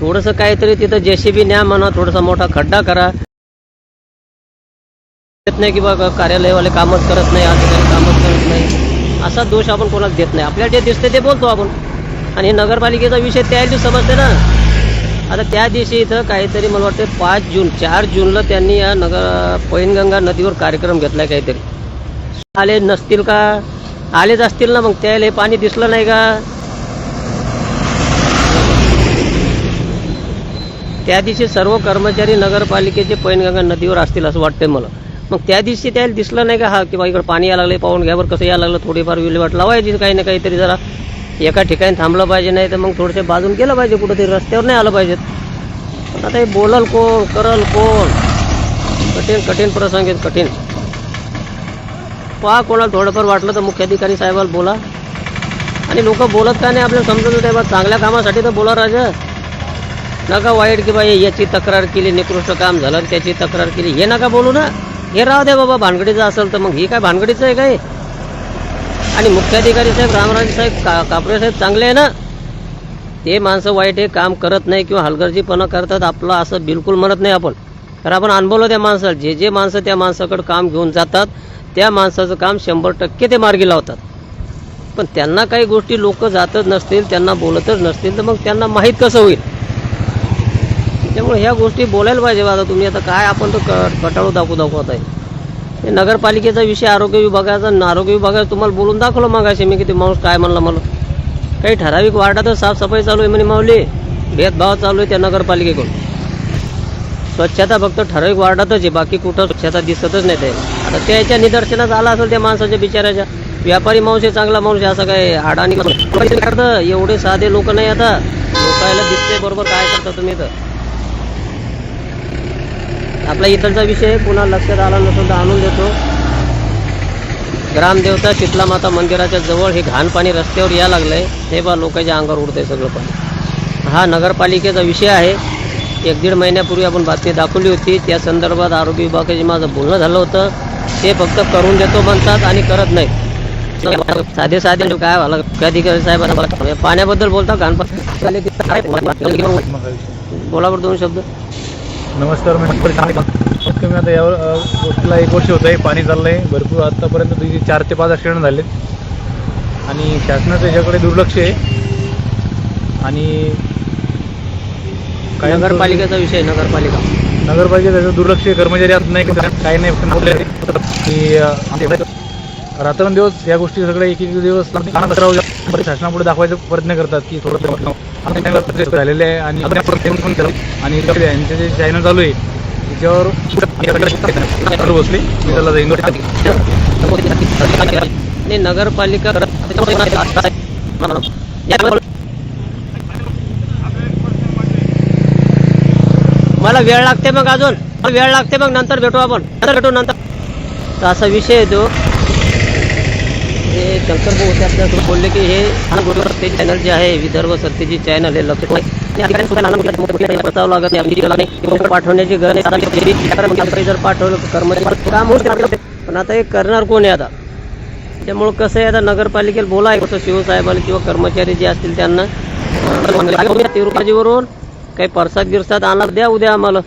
थोडंसं काहीतरी तिथं जेसीबी न्या म्हणा थोडासा मोठा खड्डा करा. देत नाही की बघा कार्यालयवाले कामच करत नाही अधिकारी कामच करत नाही. असा दोष आपण कोणाला देत नाही. आपल्याला जे दिसते ते बोलतो आपण. आणि नगरपालिकेचा विषय त्या दिवशी समजते ना. आता त्या दिवशी इथं काहीतरी मला वाटतं पाच जून चार जूनला त्यांनी या नगर पैनगंगा नदीवर कार्यक्रम घेतला काहीतरी. आले नसतील का? आलेच असतील ना मग. त्याला हे पाणी दिसलं नाही का? त्या दिवशी सर्व कर्मचारी नगरपालिकेचे पैनगंगा नदीवर असतील असं वाटतंय मला. मग त्या दिवशी त्याला दिसलं नाही का हा की बा इकडे पाणी यायला लागले पाहून घ्यावर कसं यायला लागलं थोडीफार विल्हेवाट लावायची काही ना काहीतरी जरा एका ठिकाणी थांबलं पाहिजे नाही तर मग थोडंसं बाजून गेलं पाहिजे कुठंतरी रस्त्यावर नाही आलं पाहिजेत. पण आता हे बोलल कोण करल कोण? कठीण कठीण प्रसंग आहेत कठीण. पहा कोणाला थोडंफार वाटलं तर मुख्याधिकारी साहेबाला बोला. आणि लोक बोलत का नाही आपल्याला समजत होते बा चांगल्या कामासाठी तर बोला राजा. नका वाईट की बाई याची तक्रार केली निकृष्ट काम झालं त्याची तक्रार केली. हे नका बोलू ना. हे राहू द्या बाबा भानगडीचं असेल तर मग ही काय भानगडीचं आहे काय? आणि मुख्याधिकारी साहेब रामराजे साहेब का कापरे साहेब चांगले आहे ना? ते माणसं वाईट हे काम करत नाही किंवा हलगर्जीपणा करतात आपलं असं बिलकुल म्हणत नाही आपण. तर आपण अनुभवलं त्या माणसाला. जे जे माणसं त्या माणसाकडे काम घेऊन जातात त्या माणसाचं काम शंभर टक्के ते मार्गी लावतात. पण त्यांना काही गोष्टी लोक जातच नसतील त्यांना बोलतच नसतील तर मग त्यांना माहीत कसं होईल? त्यामुळे ह्या गोष्टी बोलायला पाहिजे बा आता तुम्ही. आता काय आपण तो क- कटाळू दाखवू दाखवत आहे हे. नगरपालिकेचा विषय आरोग्य विभागाचा आणि आरोग्य विभागाचा तुम्हाला बोलून दाखवलं मागाशी मी किती माणूस काय म्हणला मला. काही ठराविक वार्डातच साफसफाई चालू आहे म्हणे माऊली. भेदभाव चालू आहे त्या नगरपालिकेकडून. स्वच्छता फक्त ठराविक वार्डातच आहे बाकी कुठं स्वच्छता दिसतच नाही ते. आता त्याच्या निदर्शनात आला असेल त्या माणसाच्या बिचाराच्या व्यापारी माणूस आहे चांगला माणूस आहे असं काय अडाणी एवढे साधे लोक नाही आता. लोकायला दिसते बरोबर काय करता तुम्ही तर आपला इथलचा विषय पुन्हा लक्षात आला नसेल तर आणून देतो. ग्रामदेवता शीतला माता मंदिराच्या जवळ हे घाण पाणी रस्त्यावर यायला लागलंय. हे बा लोकांच्या अंगावर उडतंय सगळं पाणी. हा नगरपालिकेचा विषय आहे. एक दीड महिन्यापूर्वी आपण बातमी दाखवली होती. त्या संदर्भात आरोग्य विभागाचे माझं बोलणं झालं होतं. ते फक्त करून देतो म्हणतात आणि करत नाही. साधे साधे म्हणजे काय झालं? कधी साहेब पाण्याबद्दल बोलता घाण बोला बरं दोन शब्द. नमस्कार मी कमीत कमी आता यावर गोष्टीला एक वर्ष होत आहे पाणी चाललं आहे भरपूर आत्तापर्यंत तुझी चार ते पाच ॲक्सिडेंट झाले आणि शासनाचं याच्याकडे दुर्लक्ष आहे. आणि काय नगरपालिकेचा विषय नगरपालिका नगरपालिका. त्याचं दुर्लक्ष आहे कर्मचारी आता नाही काही नाही. की रात्रंदिवस या गोष्टी सगळे एक एक दिवस शासनापुढे दाखवायचा प्रयत्न करतात की थोडं झालेले आहे आणि आणि यांचे जे चॅनल चालू आहे त्याच्यावर बसले त्याला नगरपालिका मला वेळ लागते मग अजून. वेळ लागते मग नंतर भेटू आपण. नंतर भेटू नंतर. असा विषय आहे तो. शंकर भाऊ होते आपल्याला बोलले की हे हा चॅनल जे आहे विदर्भ सत्यजी चॅनल हे लक्ष लागत नाही. पाठवण्याची गरज नाही म्हणजे जर पाठवलं कर्मचारी काम होऊ पण आता हे करणार कोण आहे आता? त्यामुळं कसं आहे आता नगरपालिकेला बोलाय आहे कसं शिवसाहेबाला किंवा कर्मचारी जे असतील त्यांना तिरुपाजीवरून काही परसाद गिरसाद आणला द्या उद्या आम्हाला.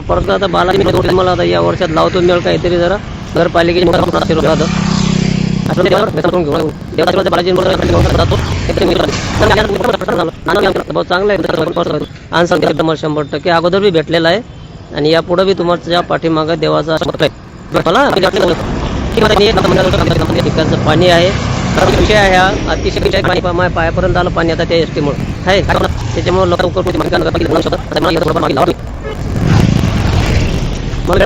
परसाद आता बालाजी मला आता या वर्षात लावतो मिळ काहीतरी जरा. नगरपालिकेची मोठा आहे आणि शंभर टक्के अगोदर बी भेटलेला आहे. आणि यापुढे बी तुमच्या पाठीमागं देवाचा ठिकाणचं पाणी आहे. कारण विषय आहे हा अतिशय पाणी पायापर्यंत आलं पाणी आता त्या एसटीमुळे. आहे त्याच्यामुळे लवकर लवकर मला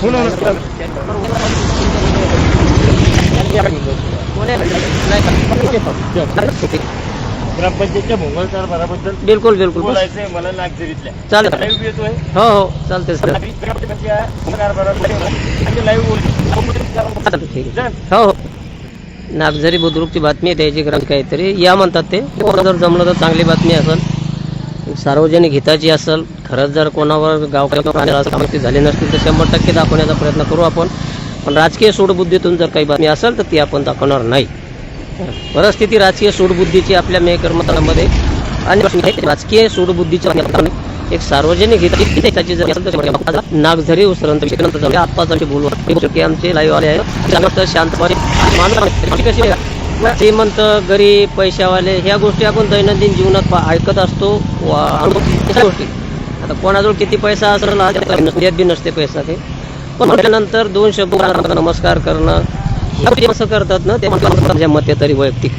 कोण आहे? नाही. ग्रामपंचायतच्या कारभाराबद्दल बिलकुल बिलकुल। बस. बोलायचंय मला नागझरीतल्या चालेल. लाईव्ह येतोय. हो हो चालते सर ग्रामपंचायतच्या कारभाराबद्दल लाईव्ह चालते हो हो. नागझरी बुद्रुकची बातमी आहे त्याची ग्रंथ काहीतरी. या म्हणतात ते जर जमलं तर चांगली बातमी असेल. सार्वजनिक हिताची असेल खरंच जर कोणावर गावकरी झाली नसतील तर शंभर टक्के दाखवण्याचा प्रयत्न करू आपण. पण राजकीय सूडबुद्धीतून जर काही बातमी असेल तर ती आपण दाखवणार नाही. परिस्थिती राजकीय सूडबुद्धीची आपल्या मे आणि राजकीय सूडबुद्धीची एक सार्वजनिक हिताची जर नाग तर नागझरी उसरंत विषयानंतर जाऊया आत्ताच बोलू. की आमचे लाईव्ह आले आहे शांतपणे माणूस कशी श्रीमंत गरीब पैशावाले ह्या गोष्टी आपण दैनंदिन जीवनात ऐकत असतो. वा- गोष्टी. आता कोणाजवळ किती पैसा असला आज बी नसते पैसा ते. पण म्हटल्यानंतर दोन शब्द नमस्कार करणं. असं करतात ना ते माझ्या मते तरी वैयक्तिक.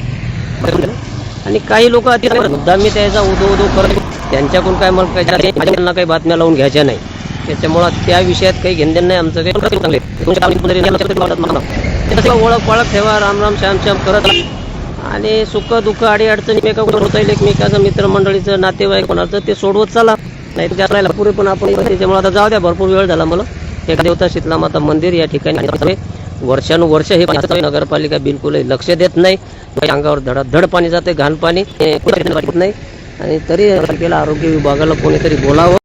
आणि काही लोक अति मुद्दा मी त्याचा उदो उदो करत त्यांच्याकडून काय मला काही त्यांना काही बातम्या लावून घ्यायच्या नाही. त्याच्यामुळं त्या विषयात काही घेणं नाही आमचं. काही चांगले ओळख पाळख ठेवा. राम राम श्याम श्याम करत आणि सुख दुःख आडी अडचणी एकमेकांकडून होता येईल एकमेकाचं मित्रमंडळीचं नातेवाईक कोणाचं ते सोडवत चला. नाही तर त्याला पुरे पण आपण त्याच्यामुळे आता जाऊ द्या. भरपूर वेळ झाला मला. एका देवता शीतला माता मंदिर या ठिकाणी वर्षानुवर्ष हे नगरपालिका बिलकुल लक्ष देत नाही. अंगावर धडाधड पाणी जाते घाण पाणी. नाही. आणि तरी केला आरोग्य विभागाला कोणीतरी बोलावं.